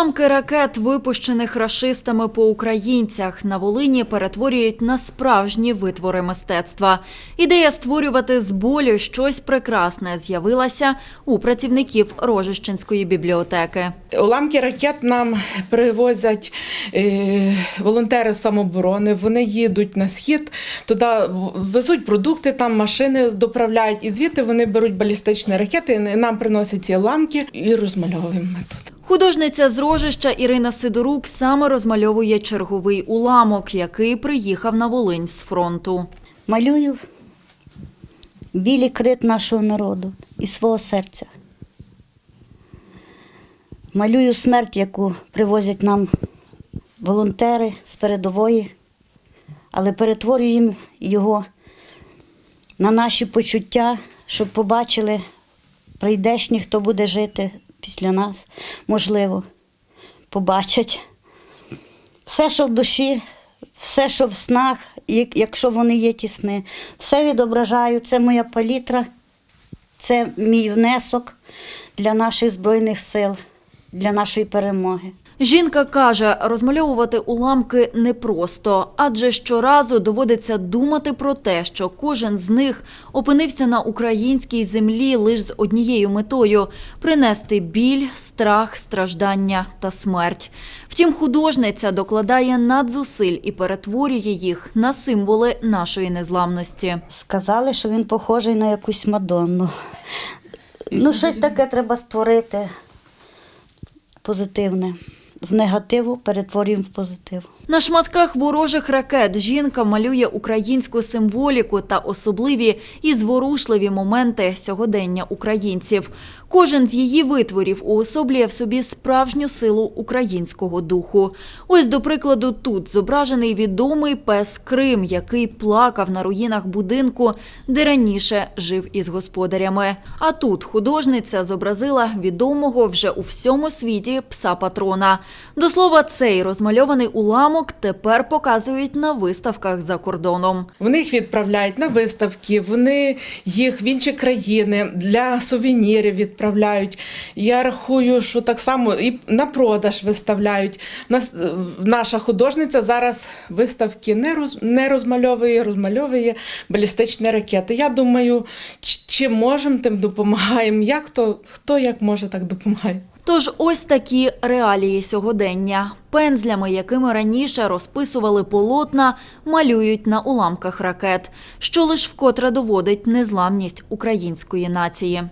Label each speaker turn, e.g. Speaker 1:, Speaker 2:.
Speaker 1: Уламки ракет, випущених рашистами по українцях, на Волині перетворюють на справжні витвори мистецтва. Ідея створювати з болю щось прекрасне з'явилася у працівників Рожищенської бібліотеки.
Speaker 2: Уламки ракет нам привозять е, волонтери з самооборони. Вони їдуть на схід, туди везуть продукти, там машини доправляють, і звідти вони беруть балістичні ракети. Нам приносять ці уламки і розмальовуємо тут.
Speaker 1: Художниця з Рожища Ірина Сидорук саме розмальовує черговий уламок, який приїхав на Волинь з фронту.
Speaker 3: Малюю білий крит нашого народу і свого серця. Малюю смерть, яку привозять нам волонтери з передової, але перетворюємо його на наші почуття, щоб побачили прийдешні, хто буде жити після нас, можливо, побачать все, що в душі, все, що в снах, якщо вони є ті сни, все відображаю. Це моя палітра, це мій внесок для наших Збройних сил, для нашої перемоги.
Speaker 1: Жінка каже, розмальовувати уламки непросто, адже щоразу доводиться думати про те, що кожен з них опинився на українській землі лише з однією метою принести біль, страх, страждання та смерть. Втім, художниця докладає надзусиль і перетворює їх на символи нашої незламності.
Speaker 3: Сказали, що він похожий на якусь Мадонну. Ну, щось таке треба створити позитивне. З негативу перетворюємо в позитив.
Speaker 1: На шматках ворожих ракет жінка малює українську символіку та особливі і зворушливі моменти сьогодення українців. Кожен з її витворів уособлює в собі справжню силу українського духу. Ось, до прикладу, тут зображений відомий пес Крим, який плакав на руїнах будинку, де раніше жив із господарями. А тут художниця зобразила відомого вже у всьому світі пса патрона. До слова, цей розмальований уламок тепер показують на виставках за кордоном.
Speaker 2: Вони їх відправляють на виставки, вони їх в інші країни для сувенірів відправляють. Я рахую, що так само і на продаж виставляють. Наша художниця зараз виставки не, роз, не розмальовує, розмальовує балістичні ракети. Я думаю, чим можемо, тим допомагаємо. Як то, хто як може, так допомагає.
Speaker 1: Тож ось такі реалії сьогодення. Пензлями, якими раніше розписували полотна, малюють на уламках ракет, що лиш вкотре доводить незламність української нації.